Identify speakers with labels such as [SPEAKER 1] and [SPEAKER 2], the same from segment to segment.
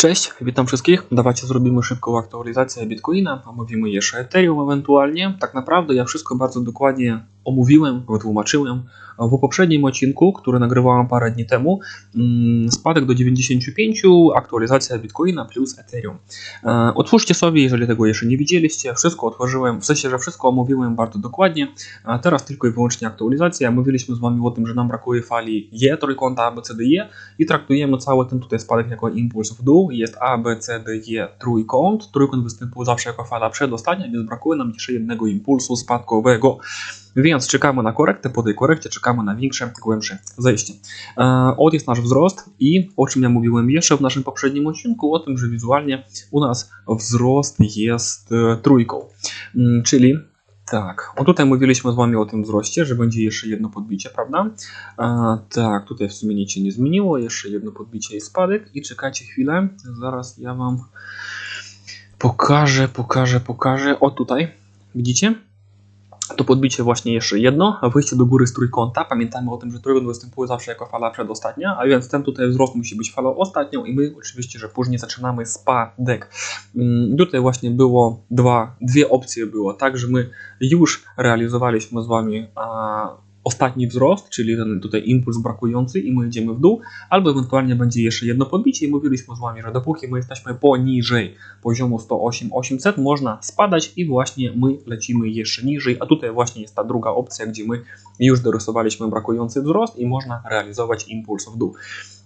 [SPEAKER 1] Cześć, witam wszystkich. Dawajcie zrobimy szybką aktualizację Bitcoina, omówimy jeszcze Ethereum ewentualnie. Tak naprawdę ja wszystko bardzo dokładnie omówiłem, wytłumaczyłem w poprzednim odcinku, który nagrywałem parę dni temu. Mm, Spadek do 95, aktualizacja Bitcoina plus Ethereum. E, Otwórzcie sobie, jeżeli tego jeszcze nie widzieliście. Wszystko otworzyłem, w sensie, że wszystko omówiłem bardzo dokładnie. Teraz tylko i wyłącznie aktualizacja. Mówiliśmy z Wami o tym, że nam brakuje fali E, trójkąta ABCDE i traktujemy cały ten tutaj spadek jako impuls w dół. Jest A, B, C, D, E trójkąt. Trójkąt występuje zawsze jako fala przedostatnia, więc brakuje nam jeszcze jednego impulsu spadkowego. Więc czekamy na korektę, po tej korekcie czekamy na większe, głębsze zejście. E, Od jest nasz wzrost i o czym ja mówiłem jeszcze w naszym poprzednim odcinku, o tym, że wizualnie u nas wzrost jest e, trójką. Mm, Czyli tak, o tutaj mówiliśmy z Wami o tym wzroście, że będzie jeszcze jedno podbicie, prawda? A, tak, tutaj w sumie nic się nie zmieniło, jeszcze jedno podbicie i spadek i czekajcie chwilę, zaraz ja Wam pokażę, pokażę, pokażę, o tutaj, widzicie? To podbicie właśnie jeszcze jedno, a wyjście do góry z trójkąta, pamiętamy o tym, że trójkąt występuje zawsze jako fala przedostatnia, a więc ten tutaj wzrost musi być falą ostatnią i my oczywiście, że później zaczynamy spadek. Mm, Tutaj właśnie było dwa, dwie opcje było, tak, że my już realizowaliśmy z Wami a, ostatni wzrost, czyli ten tutaj impuls brakujący i my idziemy w dół, albo ewentualnie będzie jeszcze jedno podbicie i mówiliśmy z Wami, że dopóki my jesteśmy poniżej poziomu 108 800 można spadać i właśnie my lecimy jeszcze niżej, a tutaj właśnie jest ta druga opcja, gdzie my już dorysowaliśmy brakujący wzrost i można realizować impuls w dół.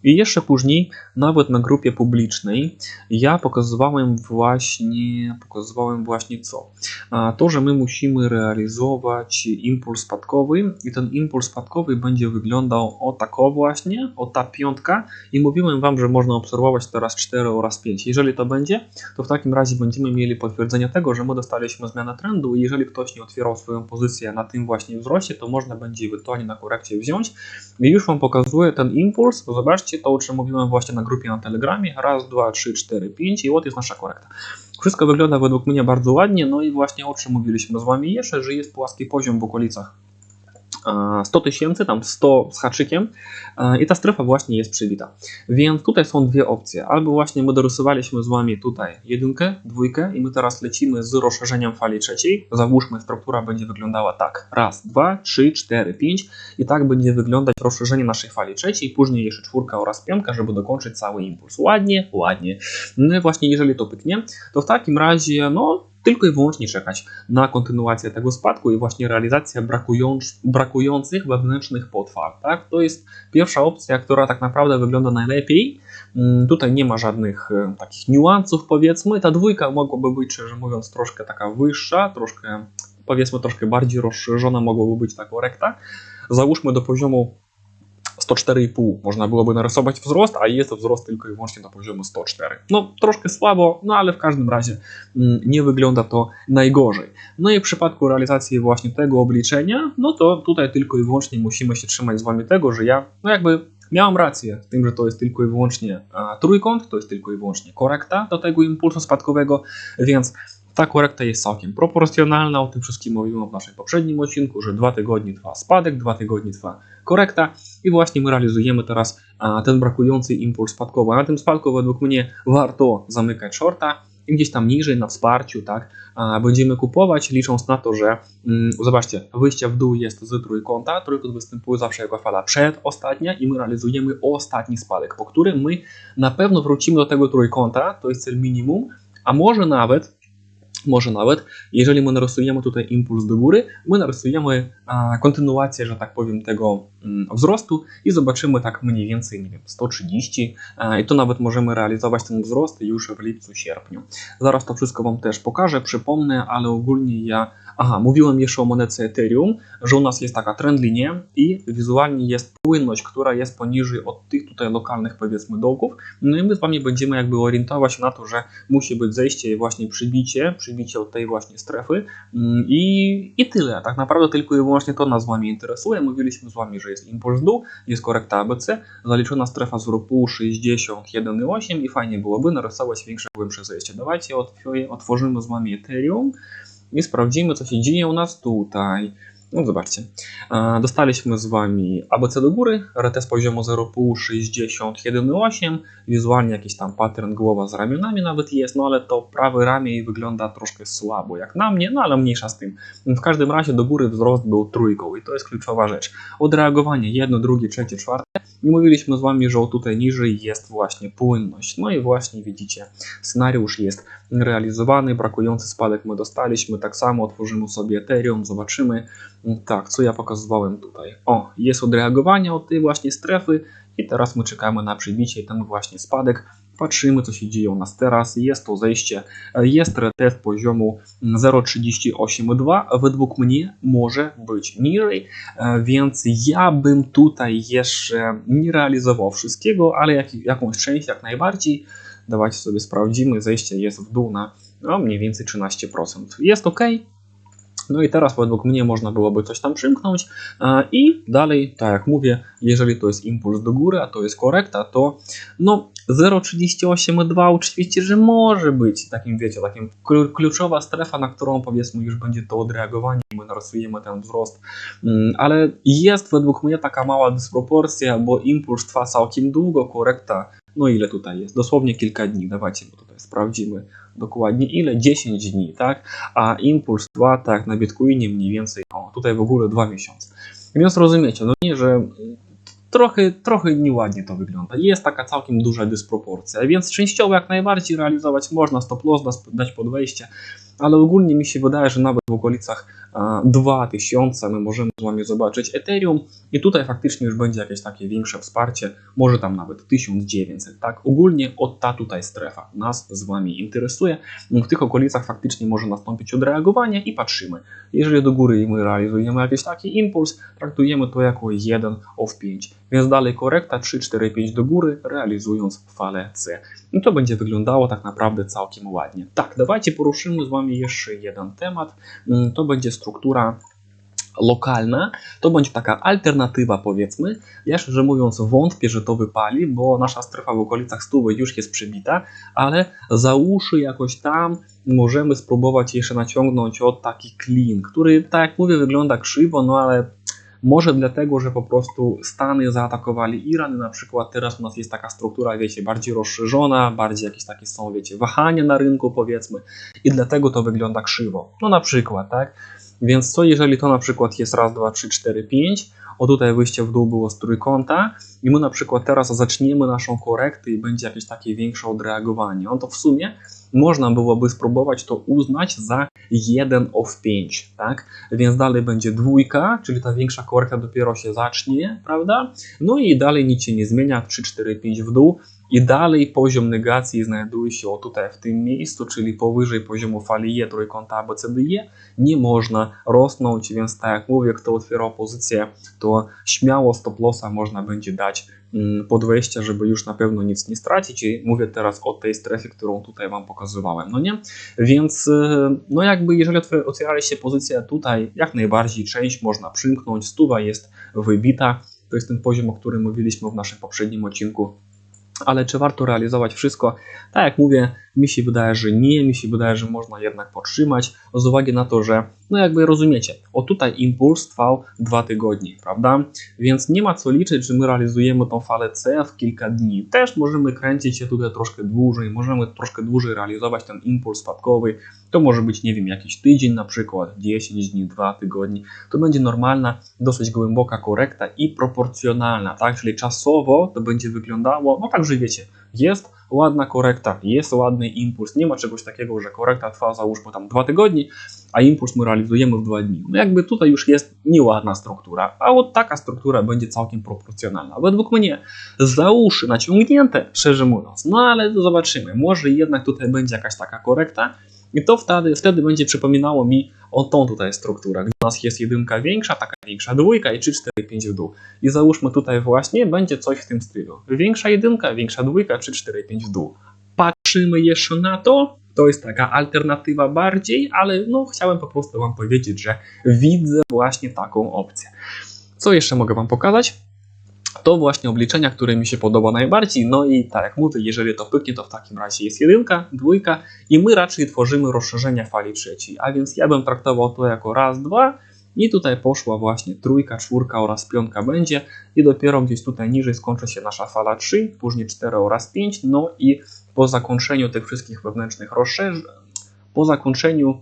[SPEAKER 1] I jeszcze później, nawet na grupie publicznej, ja pokazywałem właśnie, pokazywałem właśnie co? To, że my musimy realizować impuls spadkowy i ten impuls spadkowy będzie wyglądał o tako właśnie, o ta piątka i mówiłem Wam, że można obserwować teraz 4 oraz 5. Jeżeli to będzie, to w takim razie będziemy mieli potwierdzenie tego, że my dostaliśmy zmianę trendu i jeżeli ktoś nie otwierał swoją pozycję na tym właśnie wzroście, to można będzie ewentualnie na korekcie wziąć i już Wam pokazuję ten impuls, zobaczcie to, o czym mówiłem właśnie na grupie na Telegramie, raz, dwa, trzy, cztery, pięć i od jest nasza korekta. Wszystko wygląda według mnie bardzo ładnie, no i właśnie o czym mówiliśmy z Wami jeszcze, że jest płaski poziom w okolicach 100 tysięcy, tam 100 z haczykiem i ta strefa właśnie jest przybita. Więc tutaj są dwie opcje. Albo właśnie my dorysowaliśmy z Wami tutaj jedynkę, dwójkę i my teraz lecimy z rozszerzeniem fali trzeciej. Załóżmy, struktura będzie wyglądała tak. Raz, dwa, trzy, cztery, pięć i tak będzie wyglądać rozszerzenie naszej fali trzeciej, później jeszcze czwórka oraz piątka, żeby dokończyć cały impuls. Ładnie, ładnie. No i właśnie jeżeli to pyknie, to w takim razie, no tylko i wyłącznie czekać na kontynuację tego spadku i właśnie realizację brakując, brakujących wewnętrznych potrwal. Tak? To jest pierwsza opcja, która tak naprawdę wygląda najlepiej. Mm, Tutaj nie ma żadnych e, takich niuansów, powiedzmy. Ta dwójka mogłaby być, szczerze mówiąc, troszkę taka wyższa, troszkę, powiedzmy, troszkę bardziej rozszerzona mogłoby być ta korekta. Załóżmy do poziomu 104,5 można byłoby narysować wzrost, a jest wzrost tylko i wyłącznie do poziomu 104. No troszkę słabo, no ale w każdym razie mm, nie wygląda to najgorzej. No i w przypadku realizacji właśnie tego obliczenia, no to tutaj tylko i wyłącznie musimy się trzymać z Wami tego, że ja no jakby miałam rację z tym, że to jest tylko i wyłącznie trójkąt, to jest tylko i wyłącznie korekta do tego impulsu spadkowego, więc ta korekta jest całkiem proporcjonalna, o tym wszystkim mówiłem w naszym poprzednim odcinku, że dwa tygodnie trwa spadek, dwa tygodnie trwa korekta i właśnie my realizujemy teraz ten brakujący impuls spadkowy. A na tym spadku według mnie warto zamykać shorta i gdzieś tam niżej na wsparciu, tak, będziemy kupować licząc na to, że mm, zobaczcie, wyjście w dół jest z trójkąta, trójkąt występuje zawsze jako fala przedostatnia i my realizujemy ostatni spadek, po którym my na pewno wrócimy do tego trójkąta, to jest cel minimum, a może nawet może nawet, jeżeli my narysujemy tutaj impuls do góry, my narysujemy a, kontynuację, że tak powiem, tego mm, wzrostu i zobaczymy tak mniej więcej, nie wiem, 130 a, i to nawet możemy realizować ten wzrost już w lipcu, sierpniu. Zaraz to wszystko Wam też pokażę, przypomnę, ale ogólnie ja Aha, mówiłem jeszcze o monecie Ethereum, że u nas jest taka trend linia i wizualnie jest płynność, która jest poniżej od tych tutaj lokalnych powiedzmy dołków. No i my z Wami będziemy jakby orientować się na to, że musi być zejście i właśnie przybicie, przybicie od tej właśnie strefy Mm, i, i tyle. Tak naprawdę tylko i wyłącznie to nas z Wami interesuje. Mówiliśmy z Wami, że jest impuls dół, jest korekta ABC, zaliczona strefa z ROPU 61,8 i fajnie byłoby narysować większe, głębsze zejście. Dawajcie otw- otworzymy z Wami Ethereum i sprawdzimy, co się dzieje u nas tutaj. No zobaczcie. Dostaliśmy z Wami ABC do góry, RT z poziomu 0,5, 60, 1,8, wizualnie jakiś tam pattern głowa z ramionami nawet jest, no ale to prawe ramię wygląda troszkę słabo jak na mnie, no ale mniejsza z tym. W każdym razie do góry wzrost był trójką i to jest kluczowa rzecz. Odreagowanie jedno, drugie, trzecie, czwarte i mówiliśmy z Wami, że tutaj niżej jest właśnie płynność. No i właśnie widzicie, scenariusz jest realizowany, brakujący spadek my dostaliśmy, tak samo otworzymy sobie Ethereum, zobaczymy, tak, co ja pokazywałem tutaj. O, jest odreagowanie od tej właśnie strefy i teraz my czekamy na przybicie ten właśnie spadek. Patrzymy, co się dzieje u nas teraz. Jest to zejście, jest retest poziomu 0,38,2. Według mnie może być niżej, e, więc ja bym tutaj jeszcze nie realizował wszystkiego, ale jak, jakąś część jak najbardziej. Dawajcie sobie sprawdzimy. Zejście jest w dół na no, mniej więcej 13%. Jest ok. No i teraz według mnie można byłoby coś tam przymknąć e, i dalej, tak jak mówię, jeżeli to jest impuls do góry, a to jest korekta, to no 0,38,2 oczywiście, że może być takim, wiecie, takim klu- kluczowa strefa, na którą powiedzmy już będzie to odreagowanie i my narysujemy ten wzrost, Mm, ale jest według mnie taka mała dysproporcja, bo impuls trwa całkiem długo, korekta, no ile tutaj jest? Dosłownie kilka dni, dawajcie, bo tutaj sprawdzimy dokładnie ile, 10 dni, tak? A impuls 2, tak, na Bitcoinie mniej więcej, o, tutaj w ogóle 2 miesiące. Więc rozumiecie, no nie, że trochę, trochę nieładnie to wygląda. Jest taka całkiem duża dysproporcja, więc częściowo jak najbardziej realizować można, stop loss da- dać pod wejście, ale ogólnie mi się wydaje, że nawet w okolicach a, 2000 my możemy z wami zobaczyć Ethereum i tutaj faktycznie już będzie jakieś takie większe wsparcie, może tam nawet 1900, tak? Ogólnie od ta tutaj strefa nas z wami interesuje. W tych okolicach faktycznie może nastąpić odreagowanie i patrzymy. Jeżeli do góry my realizujemy jakiś taki impuls, traktujemy to jako 1 of 5. Więc dalej korekta 3, 4, 5 do góry, realizując falę C. I to będzie wyglądało tak naprawdę całkiem ładnie. Tak, dawajcie poruszymy z Wami jeszcze jeden temat. Mm, To będzie struktura lokalna, to będzie taka alternatywa powiedzmy. Ja szczerze mówiąc wątpię, że to wypali, bo nasza strefa w okolicach stówy już jest przybita, ale za uszy jakoś tam możemy spróbować jeszcze naciągnąć od taki klin, który tak jak mówię wygląda krzywo, no ale może dlatego, że po prostu Stany zaatakowali Iran, na przykład teraz u nas jest taka struktura, wiecie, bardziej rozszerzona, bardziej jakieś takie są, wiecie, wahania na rynku powiedzmy i dlatego to wygląda krzywo. No na przykład, tak? Więc co jeżeli to na przykład jest raz, dwa, trzy, cztery, pięć, o tutaj wyjście w dół było z trójkąta i my na przykład teraz zaczniemy naszą korektę i będzie jakieś takie większe odreagowanie. No to w sumie można byłoby spróbować to uznać za 1 of 5, tak? Więc dalej będzie dwójka, czyli ta większa korekta dopiero się zacznie, prawda? No i dalej nic się nie zmienia, 3, 4, 5 w dół i dalej poziom negacji znajduje się o tutaj w tym miejscu, czyli powyżej poziomu fali E trójkąta ABCDE nie można rosnąć, więc tak jak mówię, kto otwierał pozycję, to śmiało stop lossa można będzie dać mm, pod wejście, żeby już na pewno nic nie stracić. I mówię teraz o tej strefie, którą tutaj Wam pokazywałem, no nie? Więc y, no jakby jeżeli otwier- otwieraliście pozycję tutaj, jak najbardziej część można przymknąć, stuwa jest wybita, to jest ten poziom, o którym mówiliśmy w naszym poprzednim odcinku, ale czy warto realizować wszystko? Tak jak mówię, mi się wydaje, że nie, mi się wydaje, że można jednak podtrzymać, z uwagi na to, że, no jakby rozumiecie, o tutaj impuls trwał dwa tygodnie, prawda? Więc nie ma co liczyć, że my realizujemy tą falę C w kilka dni. Też możemy kręcić się tutaj troszkę dłużej, możemy troszkę dłużej realizować ten impuls spadkowy. To może być, nie wiem, jakiś tydzień na przykład, 10 dni, 2 tygodni. To będzie normalna, dosyć głęboka korekta i proporcjonalna, tak? Czyli czasowo to będzie wyglądało, no tak, że wiecie, jest ładna korekta, jest ładny impuls. Nie ma czegoś takiego, że korekta trwa załóżmy tam dwa tygodnie, a impuls my realizujemy w dwa dni. No jakby tutaj już jest nieładna struktura, a od taka struktura będzie całkiem proporcjonalna. Według mnie za uszy naciągnięte, szczerze mówiąc. No ale zobaczymy, może jednak tutaj będzie jakaś taka korekta i to wtedy, wtedy będzie przypominało mi o tą tutaj strukturę, gdzie u nas jest jedynka większa, taka większa dwójka i 3, 4, 5 w dół. I załóżmy tutaj właśnie będzie coś w tym stylu. Większa jedynka, większa dwójka, 3, 4, 5 w dół. Patrzymy jeszcze na to. To jest taka alternatywa bardziej, ale no chciałem po prostu Wam powiedzieć, że widzę właśnie taką opcję. Co jeszcze mogę Wam pokazać? To właśnie obliczenia, które mi się podoba najbardziej. No i tak jak mówię, jeżeli to pyknie, to w takim razie jest jedynka, dwójka i my raczej tworzymy rozszerzenia fali trzeciej. A więc ja bym traktował to jako raz, dwa I tutaj poszła właśnie trójka, czwórka oraz piątka będzie i dopiero gdzieś tutaj niżej skończy się nasza fala 3, później 4 oraz 5, no i po zakończeniu tych wszystkich wewnętrznych rozszerzeń, po zakończeniu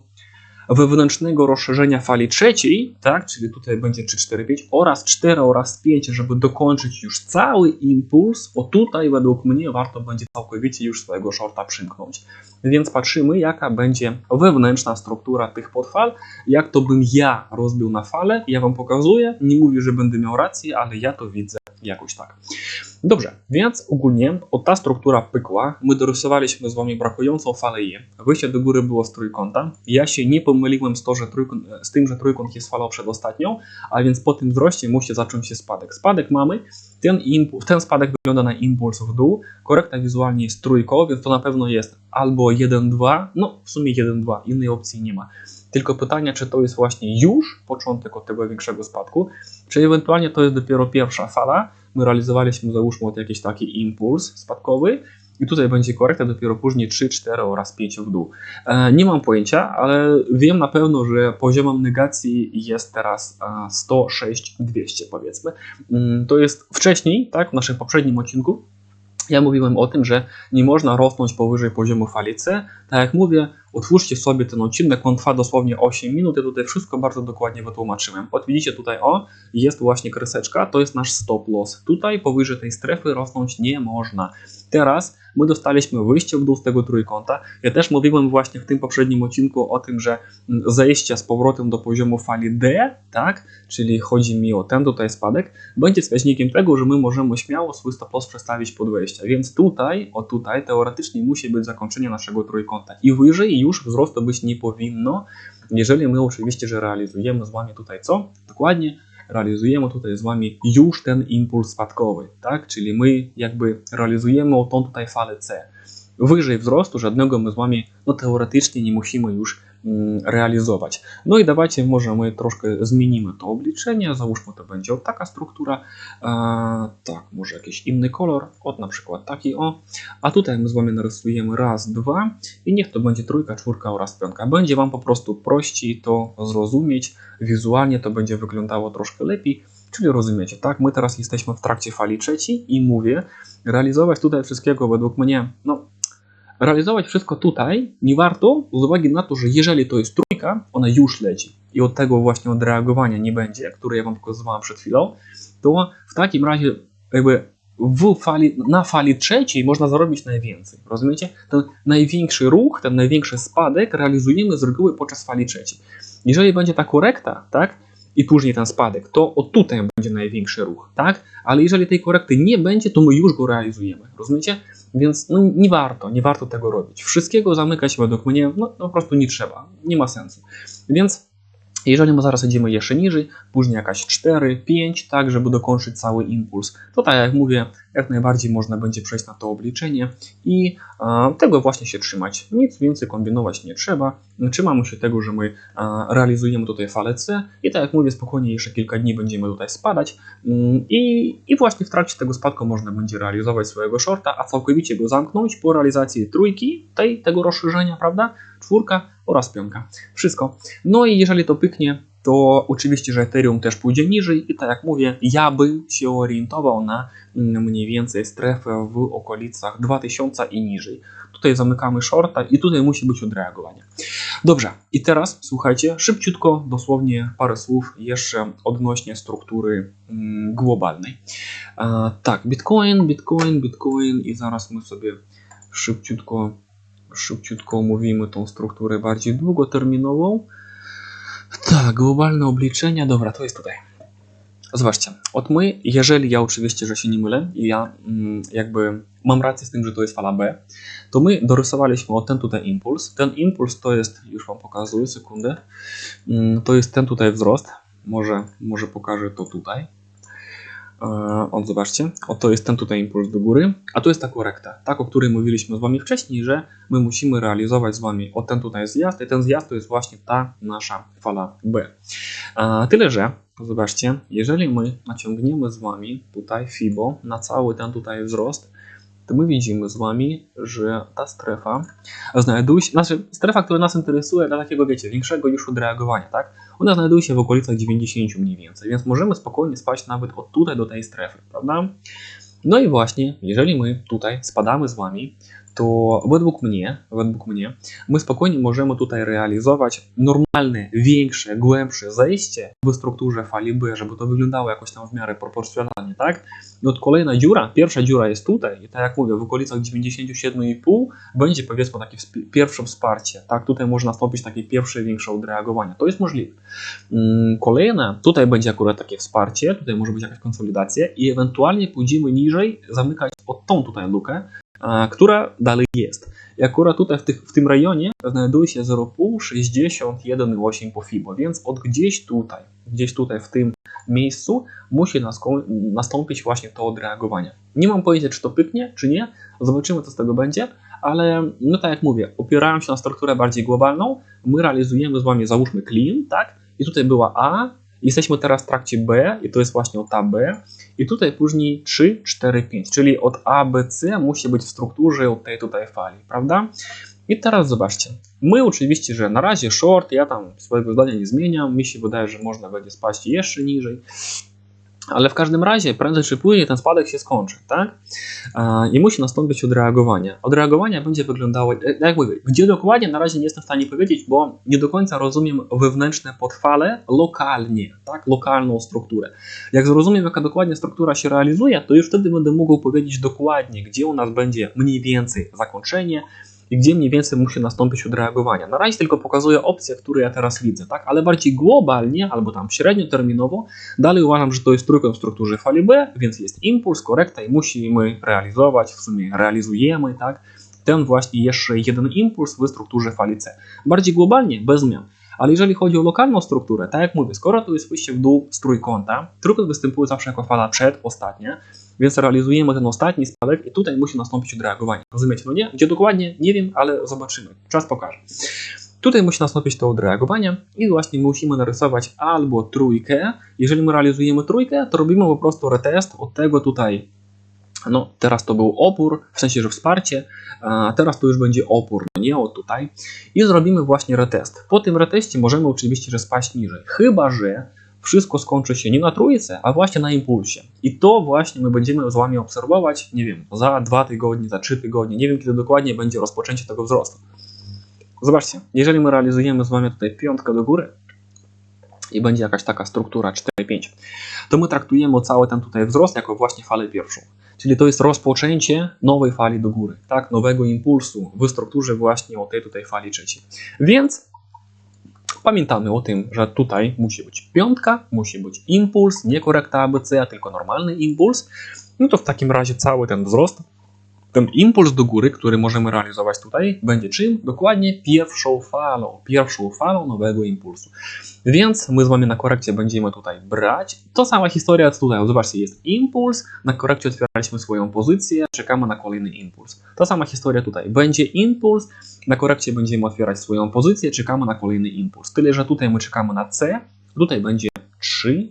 [SPEAKER 1] wewnętrznego rozszerzenia fali trzeciej, tak, czyli tutaj będzie 3, 4, 5 oraz 4 oraz 5, żeby dokończyć już cały impuls, o tutaj według mnie warto będzie całkowicie już swojego shorta przymknąć. Więc patrzymy, jaka będzie wewnętrzna struktura tych podfal, jak to bym ja rozbił na fale. Ja Wam pokazuję, nie mówię, że będę miał rację, ale ja to widzę jakoś tak. Dobrze, więc ogólnie o ta struktura pykła, my dorysowaliśmy z Wami brakującą falę E. Wyjście do góry było z trójkąta. Ja się nie pomyliłem z, to, że trójkąt, z tym, że trójkąt jest falą przedostatnią, a więc po tym wzroście musi zacząć się spadek. Spadek mamy, ten, impuls, ten spadek wygląda na impuls w dół, korekta wizualnie jest trójką, więc to na pewno jest albo 1-2, no w sumie 1-2, innej opcji nie ma. Tylko pytanie, czy to jest właśnie już początek od tego większego spadku, czy ewentualnie to jest dopiero pierwsza fala. My realizowaliśmy, załóżmy, od jakiś taki impuls spadkowy, i tutaj będzie korekta dopiero później 3, 4 oraz 5 w dół. E, nie mam pojęcia, ale wiem na pewno, że poziomem negacji jest teraz e, 106 200 powiedzmy. Mm, to jest wcześniej, tak, w naszym poprzednim odcinku ja mówiłem o tym, że nie można rosnąć powyżej poziomu fali C. Tak jak mówię, otwórzcie sobie ten odcinek, on trwa dosłownie 8 minut. Ja tutaj wszystko bardzo dokładnie wytłumaczyłem. Od widzicie tutaj, o, jest właśnie kreseczka, to jest nasz stop loss. Tutaj powyżej tej strefy rosnąć nie można. Teraz my dostaliśmy wyjście w dół z tego trójkąta. Ja też mówiłem właśnie w tym poprzednim odcinku o tym, że zejście z powrotem do poziomu fali D, tak, czyli chodzi mi o ten tutaj spadek, będzie wskaźnikiem tego, że my możemy śmiało swój stop loss przestawić pod wejście. Więc tutaj, o tutaj, teoretycznie musi być zakończenie naszego trójkąta. I wyżej już wzrostu być nie powinno, jeżeli my oczywiście, że realizujemy z Wami tutaj co? Dokładnie realizujemy tutaj z Wami już ten impuls spadkowy, tak? Czyli my jakby realizujemy tą tutaj falę C. Wyżej wzrostu żadnego my z Wami no teoretycznie nie musimy już mm, realizować. No i dawajcie może my troszkę zmienimy to obliczenie, załóżmy to będzie taka struktura, tak, może jakiś inny kolor, od na przykład taki o, a tutaj my z Wami narysujemy raz, dwa i niech to będzie trójka, czwórka oraz piątka. Będzie Wam po prostu prościej to zrozumieć, wizualnie to będzie wyglądało troszkę lepiej, Czyli rozumiecie, tak? My teraz jesteśmy w trakcie fali trzeciej i mówię, realizować tutaj wszystkiego według mnie, no realizować wszystko tutaj nie warto z uwagi na to, że jeżeli to jest trójka, ona już leci i od tego właśnie odreagowania nie będzie, które ja Wam pokazywałem przed chwilą, to w takim razie jakby w fali, na fali trzeciej można zarobić najwięcej. Rozumiecie? Ten największy ruch, ten największy spadek realizujemy z reguły podczas fali trzeciej. Jeżeli będzie ta korekta, tak, i później ten spadek, to od tutaj będzie największy ruch, tak? Ale jeżeli tej korekty nie będzie, to my już go realizujemy. Rozumiecie? Więc no, nie warto, nie warto tego robić. Wszystkiego zamykać według mnie no, no po prostu nie trzeba, nie ma sensu. Więc jeżeli my zaraz idziemy jeszcze niżej, później jakaś 4, 5, tak, żeby dokończyć cały impuls, to tak jak mówię, jak najbardziej można będzie przejść na to obliczenie i tego właśnie się trzymać. Nic więcej kombinować nie trzeba. Trzymamy się tego, że my realizujemy tutaj falę C i tak jak mówię, spokojnie jeszcze kilka dni będziemy tutaj spadać mm, i, i właśnie w trakcie tego spadku można będzie realizować swojego shorta, a całkowicie go zamknąć po realizacji trójki, tej, tego rozszerzenia, prawda? Czwórka oraz piątka. Wszystko. No i jeżeli to pyknie, to oczywiście, że Ethereum też pójdzie niżej i tak jak mówię, ja bym się orientował na mniej więcej strefę w okolicach 2000 i niżej. Tutaj zamykamy shorta i tutaj musi być odreagowanie. Dobrze, i teraz słuchajcie, szybciutko, dosłownie parę słów jeszcze odnośnie struktury mm, globalnej. Tak, Bitcoin, Bitcoin, Bitcoin i zaraz my sobie szybciutko szybciutko omówimy tą strukturę bardziej długoterminową. Tak, globalne obliczenia, dobra, to jest tutaj. Zobaczcie, od my, jeżeli ja oczywiście, że się nie mylę i ja mm, jakby mam rację z tym, że to jest fala B, to my dorysowaliśmy o ten tutaj impuls. Ten impuls to jest, już Wam pokazuję, sekundę, mm, to jest ten tutaj wzrost. Może, może pokażę to tutaj. O, zobaczcie, oto jest ten tutaj impuls do góry, a tu jest ta korekta, tak o której mówiliśmy z Wami wcześniej, że my musimy realizować z Wami o ten tutaj zjazd i ten zjazd to jest właśnie ta nasza fala B. A, tyle, że zobaczcie, jeżeli my naciągniemy z Wami tutaj FIBO na cały ten tutaj wzrost, to my widzimy z wami, że ta strefa znajduje się, znaczy strefa, która nas interesuje dla takiego, wiecie, większego już odreagowania, tak? Ona znajduje się w okolicach 90 mniej więcej, więc możemy spokojnie spać nawet od tutaj do tej strefy, prawda? No i właśnie, jeżeli my tutaj spadamy z wami, to według mnie, według mnie, my spokojnie możemy tutaj realizować normalne, większe, głębsze zejście w strukturze fali B, żeby to wyglądało jakoś tam w miarę proporcjonalnie, tak? No od kolejna dziura, pierwsza dziura jest tutaj i tak jak mówię, w okolicach 97,5 będzie powiedzmy takie pierwsze wsparcie, tak? Tutaj może nastąpić takie pierwsze, większe odreagowanie, to jest możliwe. Kolejne, tutaj będzie akurat takie wsparcie, tutaj może być jakaś konsolidacja i ewentualnie pójdziemy niżej, zamykać pod tą tutaj lukę, która dalej jest. I akurat tutaj w, tych, w tym rejonie znajduje się 0,5, 61,8 po FIBO, więc od gdzieś tutaj, gdzieś tutaj w tym miejscu musi nastąpić właśnie to odreagowanie. Nie mam pojęcia, czy to pyknie, czy nie. Zobaczymy, co z tego będzie, ale no tak jak mówię, opierając się na strukturę bardziej globalną, my realizujemy z wami, załóżmy clean, tak? I tutaj była A, jesteśmy teraz w trakcie B i to jest właśnie od A, B. I tutaj później 3, 4, 5, czyli od A, B, C musi być w strukturze tej tutaj fali, prawda? I teraz zobaczcie. My oczywiście, że na razie short, ja tam swojego zdania nie zmieniam, mi się wydaje, że można będzie spaść jeszcze niżej. Ale w każdym razie, prędzej czy później ten spadek się skończy, tak? I musi nastąpić odreagowanie. Odreagowanie będzie wyglądało, e, jak mówię, gdzie dokładnie na razie nie jestem w stanie powiedzieć, bo nie do końca rozumiem wewnętrzne podfale lokalnie, tak? Lokalną strukturę. Jak zrozumiem, jaka dokładnie struktura się realizuje, to już wtedy będę mógł powiedzieć dokładnie, gdzie u nas będzie mniej więcej zakończenie, i gdzie mniej więcej musi nastąpić odreagowanie. Na razie tylko pokazuję opcje, które ja teraz widzę, tak? ale bardziej globalnie albo tam średnioterminowo dalej uważam, że to jest trójkąt w strukturze fali B, więc jest impuls, korekta i musimy realizować, w sumie realizujemy tak? ten właśnie jeszcze jeden impuls w strukturze fali C. Bardziej globalnie, bez zmian. Ale jeżeli chodzi o lokalną strukturę, tak jak mówię, skoro to jest wyjście w dół z trójkąta, trójkąt występuje zawsze jako fala przedostatnia, więc realizujemy ten ostatni spadek i tutaj musi nastąpić odreagowanie. Rozumiecie, no nie? Gdzie dokładnie? Nie wiem, ale zobaczymy. Czas pokaże. Tutaj musi nastąpić to odreagowanie i właśnie musimy narysować albo trójkę. Jeżeli my realizujemy trójkę, to robimy po prostu retest od tego tutaj. No, teraz to był opór, w sensie, że wsparcie, a teraz to już będzie opór, no nie od tutaj. I zrobimy właśnie retest. Po tym reteście możemy oczywiście, że spaść niżej. Chyba, że wszystko skończy się nie na trójce, a właśnie na impulsie. I to właśnie my będziemy z Wami obserwować, nie wiem, za dwa tygodnie, za trzy tygodnie, nie wiem kiedy dokładnie będzie rozpoczęcie tego wzrostu. Zobaczcie, jeżeli my realizujemy z Wami tutaj piątkę do góry i będzie jakaś taka struktura 4-5, to my traktujemy cały ten tutaj wzrost jako właśnie falę pierwszą. Czyli to jest rozpoczęcie nowej fali do góry, tak, nowego impulsu w strukturze właśnie o tej tutaj fali trzeciej. Więc Pamiętamy o tym, że tutaj musi być piątka, musi być impuls, nie korekta ABC, a tylko normalny impuls. No to w takim razie cały ten wzrost, ten impuls do góry, który możemy realizować tutaj, będzie czym? Dokładnie pierwszą falą, pierwszą falą nowego impulsu. Więc my z Wami na korekcie będziemy tutaj brać. To sama historia tutaj. Zobaczcie, jest impuls, na korekcie otwieraliśmy swoją pozycję, czekamy na kolejny impuls. Ta sama historia tutaj. Będzie impuls, na korekcie będziemy otwierać swoją pozycję, czekamy na kolejny impuls. Tyle, że tutaj my czekamy na C, tutaj będzie 3,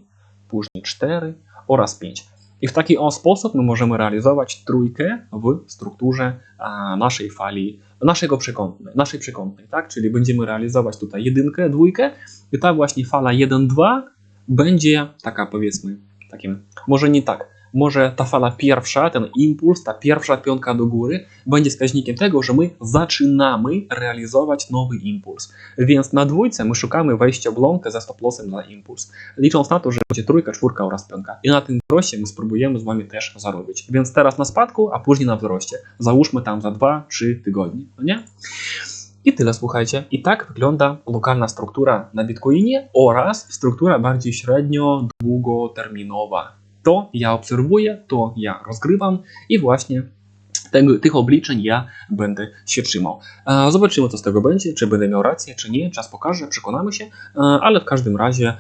[SPEAKER 1] później 4 oraz 5. I w taki sposób my możemy realizować trójkę w strukturze naszej fali, naszego przekątnej, naszej przekątnej, tak? Czyli będziemy realizować tutaj jedynkę, dwójkę i ta właśnie fala 1-2 będzie taka powiedzmy takim, może nie tak, może ta fala pierwsza, ten impuls, ta pierwsza piątka do góry będzie wskaźnikiem tego, że my zaczynamy realizować nowy impuls. Więc na dwójce my szukamy wejścia w łąkę ze stop-lossem na impuls, licząc na to, że będzie trójka, czwórka oraz piątka. I na tym wzroście my spróbujemy z Wami też zarobić. Więc teraz na spadku, a później na wzroście. Załóżmy tam za 2-3 tygodnie, no nie? I tyle, słuchajcie. I tak wygląda lokalna struktura na Bitcoinie oraz struktura bardziej średnio-długoterminowa. To ja obserwuję, to ja rozgrywam i właśnie tego, tych obliczeń ja będę się trzymał. E, Zobaczymy, co z tego będzie, czy będę miał rację, czy nie. Czas pokaże, przekonamy się, E, ale w każdym razie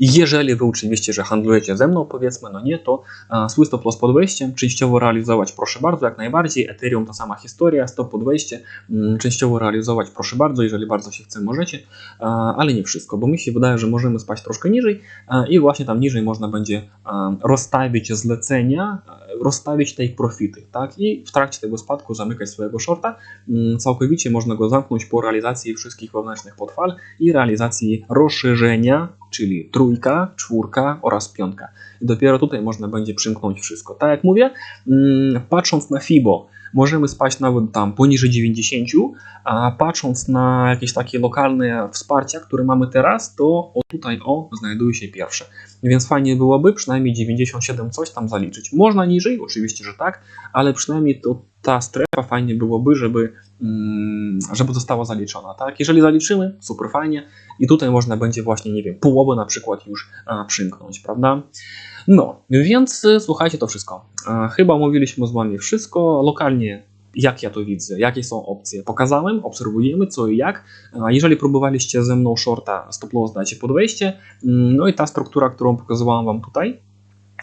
[SPEAKER 1] Jeżeli wy oczywiście, że handlujecie ze mną, powiedzmy, no nie, to a, swój stop loss pod wejściem częściowo realizować proszę bardzo, jak najbardziej. Ethereum ta sama historia, stop pod wejście, mm, częściowo realizować proszę bardzo, jeżeli bardzo się chce, możecie, a, ale nie wszystko, bo mi się wydaje, że możemy spać troszkę niżej a, i właśnie tam niżej można będzie rozstawić zlecenia, rozstawić te ich profity, tak? I w trakcie tego spadku zamykać swojego shorta. Mm, Całkowicie można go zamknąć po realizacji wszystkich wewnętrznych podfal i realizacji rozszerzenia, czyli trójka, czwórka oraz piątka. I dopiero tutaj można będzie przymknąć wszystko. Tak jak mówię, mm, patrząc na FIBO, możemy spać nawet tam poniżej 90, a patrząc na jakieś takie lokalne wsparcia, które mamy teraz, to o tutaj o znajduje się pierwsze. Więc fajnie byłoby przynajmniej 97 coś tam zaliczyć. Można niżej, oczywiście, że tak, ale przynajmniej to ta strefa fajnie byłoby, żeby, mm, żeby została zaliczona. Tak? Jeżeli zaliczymy, super fajnie i tutaj można będzie właśnie, nie wiem, połowę na przykład już a, przymknąć, prawda? No, więc y, słuchajcie to wszystko. E, Chyba omówiliśmy z Wami wszystko. Lokalnie jak ja to widzę, jakie są opcje. Pokazałem, obserwujemy co i jak. Jeżeli próbowaliście ze mną shorta stop loss dajcie pod wejście. Mm, No i ta struktura, którą pokazywałem Wam tutaj,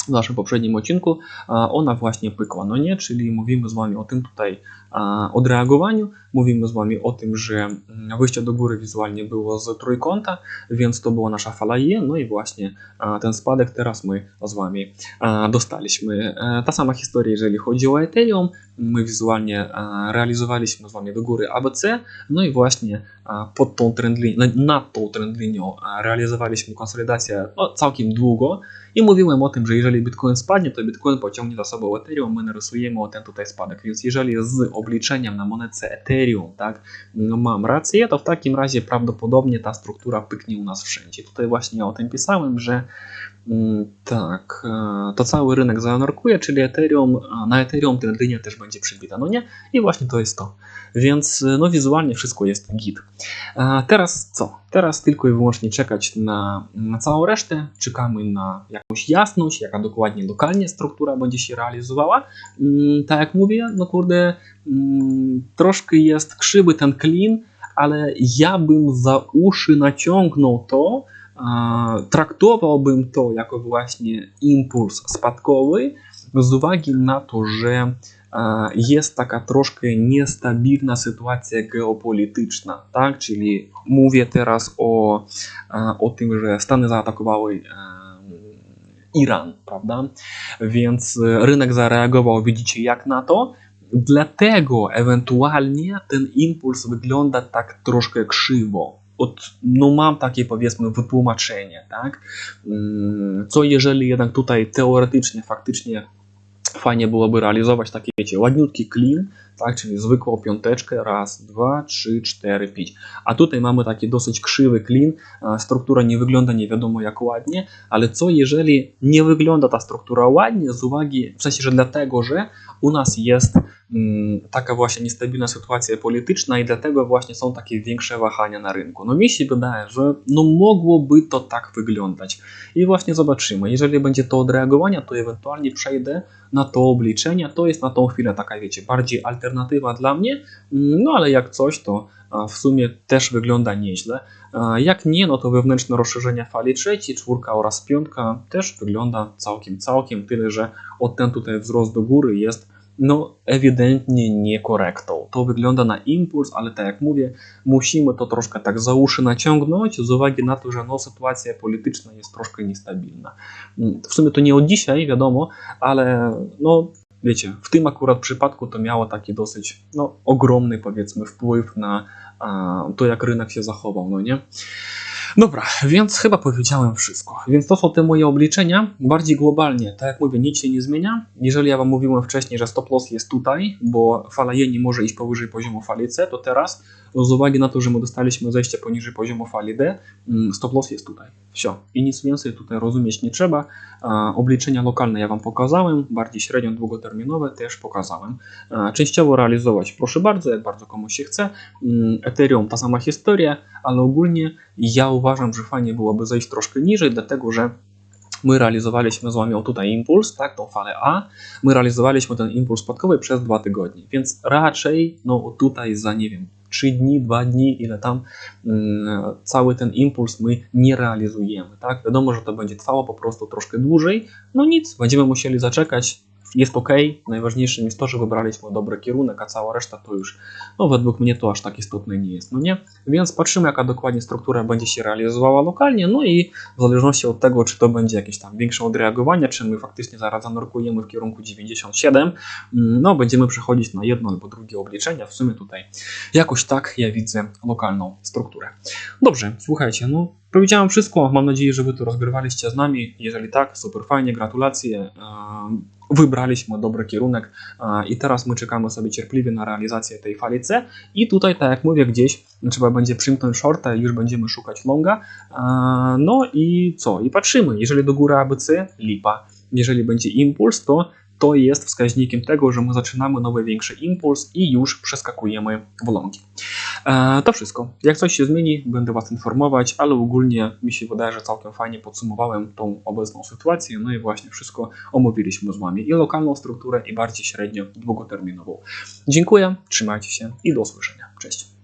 [SPEAKER 1] w naszym poprzednim odcinku, ona właśnie pykła, no nie? Czyli mówimy z Wami o tym tutaj odreagowaniu, mówimy z Wami o tym, że mm, wyjście do góry wizualnie było z trójkąta, więc to była nasza fala E, no i właśnie ten spadek teraz my z Wami dostaliśmy. E, Ta sama historia, jeżeli chodzi o Ethereum, my wizualnie realizowaliśmy z Wami do góry ABC, no i właśnie pod tą trendlinią, nad tą trendlinią realizowaliśmy konsolidację no, całkiem długo, i mówiłem o tym, że jeżeli Bitcoin spadnie, to Bitcoin pociągnie za sobą Ethereum, my narysujemy o ten tutaj spadek. Więc jeżeli z obliczeniem na monetce Ethereum tak, no mam rację, to w takim razie prawdopodobnie ta struktura pyknie u nas wszędzie. Tutaj właśnie o tym pisałem, że tak, e, to cały rynek zaanarkuje, czyli Ethereum, na Ethereum ten linia też będzie przybita, no nie? I właśnie to jest to. Więc e, no wizualnie wszystko jest git. A teraz co? Teraz tylko i wyłącznie czekać na, na całą resztę. Czekamy na jakąś jasność, jaka dokładnie lokalnie struktura będzie się realizowała. Mm, tak jak mówię, no kurde, mm, troszkę jest krzywy ten clean, ale ja bym za uszy naciągnął to, traktowałbym to jako właśnie impuls spadkowy z uwagi na to, że a, jest taka troszkę niestabilna sytuacja geopolityczna, tak? Czyli mówię teraz o, a, o tym, że Stany zaatakowały em, Iran, prawda? Więc e, rynek zareagował, widzicie, jak na to. Dlatego ewentualnie ten impuls wygląda tak troszkę krzywo. Od, no mam takie powiedzmy wytłumaczenie, tak? Mm, Co jeżeli jednak tutaj teoretycznie, faktycznie fajnie byłoby realizować takie, wiecie, ładniutki clean, tak, czyli zwykłą piąteczkę, raz, dwa, trzy, cztery, pięć. A tutaj mamy taki dosyć krzywy clean, struktura nie wygląda nie wiadomo jak ładnie, ale co jeżeli nie wygląda ta struktura ładnie z uwagi, w sensie, że dlatego, że u nas jest mm, taka właśnie niestabilna sytuacja polityczna i dlatego właśnie są takie większe wahania na rynku. No mi się wydaje, że no mogłoby to tak wyglądać. I właśnie zobaczymy. Jeżeli będzie to odreagowania, to ewentualnie przejdę na to obliczenia. To jest na tą chwilę taka, wiecie, bardziej alternatywa dla mnie. No ale jak coś, to w sumie też wygląda nieźle. Jak nie, no to wewnętrzne rozszerzenie fali trzeciej, czwórka oraz piątka też wygląda całkiem, całkiem. Tyle, że od ten tutaj wzrost do góry jest no ewidentnie niekorektą. To wygląda na impuls, ale tak jak mówię, musimy to troszkę tak za uszy naciągnąć z uwagi na to, że no, sytuacja polityczna jest troszkę niestabilna. Mm, W sumie to nie od dzisiaj, wiadomo, ale no wiecie, w tym akurat przypadku to miało taki dosyć no, ogromny powiedzmy wpływ na to jak rynek się zachował, no nie? Dobra, więc chyba powiedziałem wszystko. Więc to są te moje obliczenia. Bardziej globalnie, tak jak mówię, nic się nie zmienia. Jeżeli ja Wam mówiłem wcześniej, że stop loss jest tutaj, bo fala jeni może iść powyżej poziomu fali C, to teraz z uwagi na to, że my dostaliśmy zejście poniżej poziomu fali D, mm, stop loss jest tutaj. Wsio. I nic więcej tutaj rozumieć nie trzeba. Obliczenia lokalne ja Wam pokazałem, bardziej średnio długoterminowe też pokazałem. Częściowo realizować, proszę bardzo, jak bardzo komuś się chce. Mm, Ethereum ta sama historia, ale ogólnie ja uważam, że fajnie byłoby zejść troszkę niżej, dlatego że my realizowaliśmy z Wami o tutaj impuls, tak, tą falę A, my realizowaliśmy ten impuls spadkowy przez dwa tygodnie, więc raczej no tutaj za, nie wiem, 3 dni, 2 dni, ile tam mm, cały ten impuls my nie realizujemy. Tak? Wiadomo, że to będzie trwało po prostu troszkę dłużej. No nic, będziemy musieli zaczekać. Jest ok. Najważniejszym jest to, że wybraliśmy dobry kierunek, a cała reszta to już, no według mnie to aż tak istotne nie jest, no nie? Więc patrzymy, jaka dokładnie struktura będzie się realizowała lokalnie, no i w zależności od tego, czy to będzie jakieś tam większe odreagowanie, czy my faktycznie zaraz zanurkujemy w kierunku 97, mm, no będziemy przechodzić na jedno albo drugie obliczenia. W sumie tutaj jakoś tak ja widzę lokalną strukturę. Dobrze, słuchajcie, no powiedziałem wszystko. Mam nadzieję, że Wy to rozgrywaliście z nami. Jeżeli tak, super fajnie, gratulacje. Wybraliśmy dobry kierunek i teraz my czekamy sobie cierpliwie na realizację tej fali C. I tutaj, tak jak mówię, gdzieś trzeba będzie przymknąć shorta i już będziemy szukać longa. No i co? I patrzymy. Jeżeli do góry ABC, lipa. Jeżeli będzie impuls, to to jest wskaźnikiem tego, że my zaczynamy nowy większy impuls i już przeskakujemy w longi. E, to wszystko. Jak coś się zmieni, będę Was informować, ale ogólnie mi się wydaje, że całkiem fajnie podsumowałem tą obecną sytuację. No i właśnie wszystko omówiliśmy z Wami. I lokalną strukturę, i bardziej średnio długoterminową. Dziękuję, trzymajcie się i do usłyszenia. Cześć.